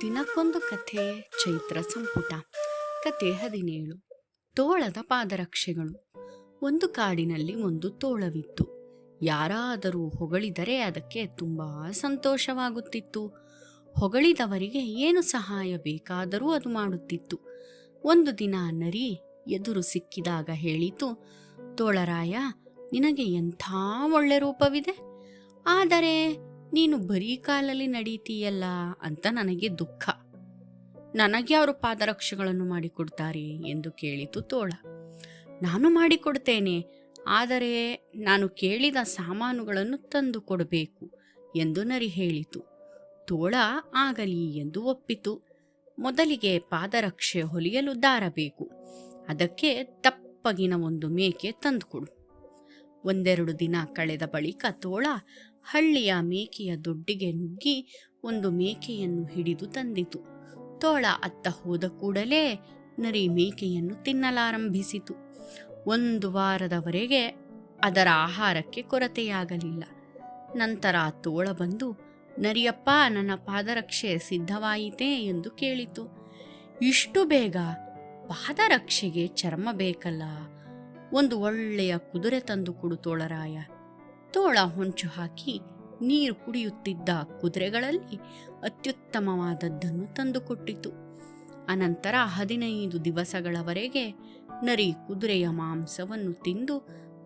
ದಿನಕ್ಕೊಂದು ಕಥೆ, ಚೈತ್ರ ಸಂಪುಟ. ಕಥೆ ಹದಿನೇಳು. ತೋಳದ ಪಾದರಕ್ಷೆಗಳು. ಒಂದು ಕಾಡಿನಲ್ಲಿ ಒಂದು ತೋಳವಿತ್ತು. ಯಾರಾದರೂ ಹೊಗಳಿದರೆ ಅದಕ್ಕೆ ತುಂಬ ಸಂತೋಷವಾಗುತ್ತಿತ್ತು. ಹೊಗಳಿದವರಿಗೆ ಏನು ಸಹಾಯ ಬೇಕಾದರೂ ಅದು ಮಾಡುತ್ತಿತ್ತು. ಒಂದು ದಿನ ನರಿ ಎದುರು ಸಿಕ್ಕಿದಾಗ ಹೇಳಿತು, ತೋಳರಾಯ, ನಿನಗೆ ಎಂಥ ಒಳ್ಳೆ ರೂಪವಿದೆ? ಆದರೆ ನೀನು ಬರೀ ಕಾಲಲ್ಲಿ ನಡೀತೀಯಲ್ಲ ಅಂತ ನನಗೆ ದುಃಖ. ನನಗೆ ಅವರು ಪಾದರಕ್ಷೆಗಳನ್ನು ಮಾಡಿಕೊಡ್ತಾರೆ ಎಂದು ಕೇಳಿತು ತೋಳ. ನಾನು ಮಾಡಿಕೊಡ್ತೇನೆ, ಆದರೆ ನಾನು ಕೇಳಿದ ಸಾಮಾನುಗಳನ್ನು ತಂದು ಕೊಡಬೇಕು ಎಂದು ನರಿ ಹೇಳಿತು. ತೋಳ ಆಗಲಿ ಎಂದು ಒಪ್ಪಿತು. ಮೊದಲಿಗೆ ಪಾದರಕ್ಷೆ ಹೊಲಿಯಲು ದಾರ ಬೇಕು ಅದಕ್ಕೆ ತಪ್ಪಗಿನ ಒಂದು ಮೇಕೆ ತಂದುಕೊಡು. ಒಂದೆರಡು ದಿನ ಕಳೆದ ಬಳಿಕ ತೋಳ ಹಳ್ಳಿಯ ಮೇಕೆಯ ದೊಡ್ಡಿಗೆ ನುಗ್ಗಿ ಒಂದು ಮೇಕೆಯನ್ನು ಹಿಡಿದು ತಂದಿತು. ತೋಳ ಅತ್ತ ಹೋದ ಕೂಡಲೇ ನರಿ ಮೇಕೆಯನ್ನು ತಿನ್ನಲಾರಂಭಿಸಿತು. ಒಂದು ವಾರದವರೆಗೆ ಅದರ ಆಹಾರಕ್ಕೆ ಕೊರತೆಯಾಗಲಿಲ್ಲ. ನಂತರ ತೋಳ ಬಂದು, ನರಿಯಪ್ಪ, ನನ್ನ ಪಾದರಕ್ಷೆ ಸಿದ್ಧವಾಯಿತೇ ಎಂದು ಕೇಳಿತು. ಇಷ್ಟು ಬೇಗ ಪಾದರಕ್ಷೆಗೆ ಚರ್ಮ ಬೇಕಲ್ಲ. ಒಂದು ಒಳ್ಳೆಯ ಕುದುರೆ ತಂದು ಕೊಡು ತೋಳರಾಯ. ತೋಳ ಹೊಂಚು ಹಾಕಿ ನೀರು ಕುಡಿಯುತ್ತಿದ್ದ ಕುದುರೆಗಳಲ್ಲಿ ಅತ್ಯುತ್ತಮವಾದದ್ದನ್ನು ತಂದುಕೊಟ್ಟಿತು. ಅನಂತರ ಹದಿನೈದು ದಿವಸಗಳವರೆಗೆ ನರಿ ಕುದುರೆಯ ಮಾಂಸವನ್ನು ತಿಂದು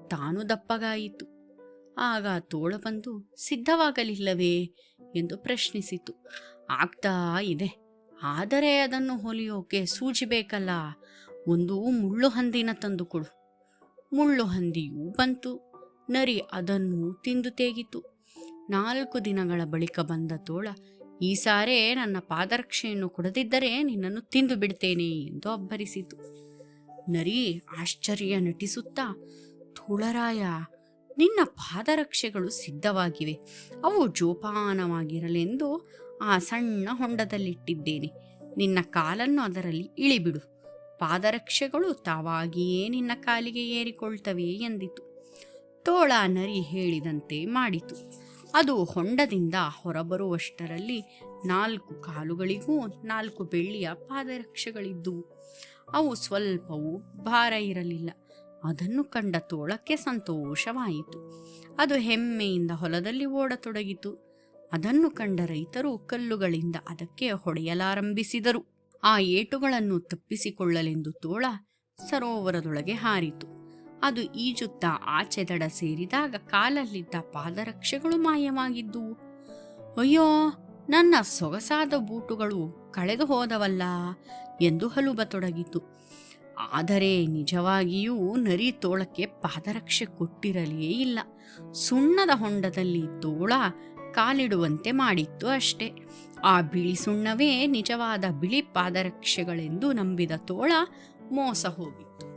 ತಾನು ದಪ್ಪಗಾಯಿತು. ಆಗ ತೋಳ ಬಂದು, ಸಿದ್ಧವಾಗಲಿಲ್ಲವೇ? ಎಂದು ಪ್ರಶ್ನಿಸಿತು. ಆಗ್ತಾ ಇದೆ. ಆದರೆ ಅದನ್ನು ಹೊಲಿಯೋಕೆ ಸೂಜಿ ಬೇಕಲ್ಲ. ಒಂದು ಮುಳ್ಳು ಹಂದಿನ ತಂದುಕೊಡು. ಮುಳ್ಳು ಹಂದಿಯೂ ಬಂತು. ನರಿ ಅದನ್ನು ತಿಂದು ತೇಗಿತು. ನಾಲ್ಕು ದಿನಗಳ ಬಳಿಕ ಬಂದ ತೋಳ, ಈ ಸಾರೆ ನನ್ನ ಪಾದರಕ್ಷೆಯನ್ನು ಕೊಡದಿದ್ದರೆ ನಿನ್ನನ್ನು ತಿಂದು ಬಿಡ್ತೇನೆ ಎಂದು ಅಬ್ಬರಿಸಿತು. ನರಿ ಆಶ್ಚರ್ಯ ನಟಿಸುತ್ತಾ, ತೋಳರಾಯ, ನಿನ್ನ ಪಾದರಕ್ಷೆಗಳು ಸಿದ್ಧವಾಗಿವೆ. ಅವು ಜೋಪಾನವಾಗಿರಲೆಂದು ಆ ಸಣ್ಣ ಹೊಂಡದಲ್ಲಿಟ್ಟಿದ್ದೇನೆ. ನಿನ್ನ ಕಾಲನ್ನು ಅದರಲ್ಲಿ ಇಳಿಬಿಡು. ಪಾದರಕ್ಷೆಗಳು ತಾವಾಗಿಯೇ ನಿನ್ನ ಕಾಲಿಗೆ ಏರಿಕೊಳ್ತವೆ ಎಂದಿತು. ತೋಳ ನರಿ ಹೇಳಿದಂತೆ ಮಾಡಿತು. ಅದು ಹೊಂಡದಿಂದ ಹೊರಬರುವಷ್ಟರಲ್ಲಿ ನಾಲ್ಕು ಕಾಲುಗಳಿಗೂ ನಾಲ್ಕು ಬೆಳ್ಳಿಯ ಪಾದರಕ್ಷೆಗಳಿದ್ದುವು ಅವು ಸ್ವಲ್ಪವೂ ಭಾರ ಇರಲಿಲ್ಲ. ಅದನ್ನು ಕಂಡ ತೋಳಕ್ಕೆ ಸಂತೋಷವಾಯಿತು. ಅದು ಹೆಮ್ಮೆಯಿಂದ ಹೊಲದಲ್ಲಿ ಓಡತೊಡಗಿತು. ಅದನ್ನು ಕಂಡ ರೈತರು ಕಲ್ಲುಗಳಿಂದ ಅದಕ್ಕೆ ಹೊಡೆಯಲಾರಂಭಿಸಿದರು. ಆ ಏಟುಗಳನ್ನು ತಪ್ಪಿಸಿಕೊಳ್ಳಲೆಂದು ತೋಳ ಸರೋವರದೊಳಗೆ ಹಾರಿತು. ಅದು ಈಜುತ್ತಾ ಆಚೆ ದಡ ಸೇರಿದಾಗ ಕಾಲಲ್ಲಿದ್ದ ಪಾದರಕ್ಷೆಗಳು ಮಾಯವಾಗಿದ್ದುವು. ಅಯ್ಯೋ, ನನ್ನ ಸೊಗಸಾದ ಬೂಟುಗಳು ಕಳೆದು ಹೋದವಲ್ಲ ಎಂದು ಹಲುಬತೊಡಗಿತು. ಆದರೆ ನಿಜವಾಗಿಯೂ ನರಿ ತೋಳಕ್ಕೆ ಪಾದರಕ್ಷೆ ಕೊಟ್ಟಿರಲೇ ಇಲ್ಲ. ಸುಣ್ಣದ ಹೊಂಡದಲ್ಲಿ ತೋಳ ಕಾಲಿಡುವಂತೆ ಮಾಡಿತ್ತು ಅಷ್ಟೆ. ಆ ಬಿಳಿ ಸುಣ್ಣವೇ ನಿಜವಾದ ಬಿಳಿ ಪಾದರಕ್ಷೆಗಳೆಂದು ನಂಬಿದ ತೋಳ ಮೋಸ ಹೋಗಿತ್ತು.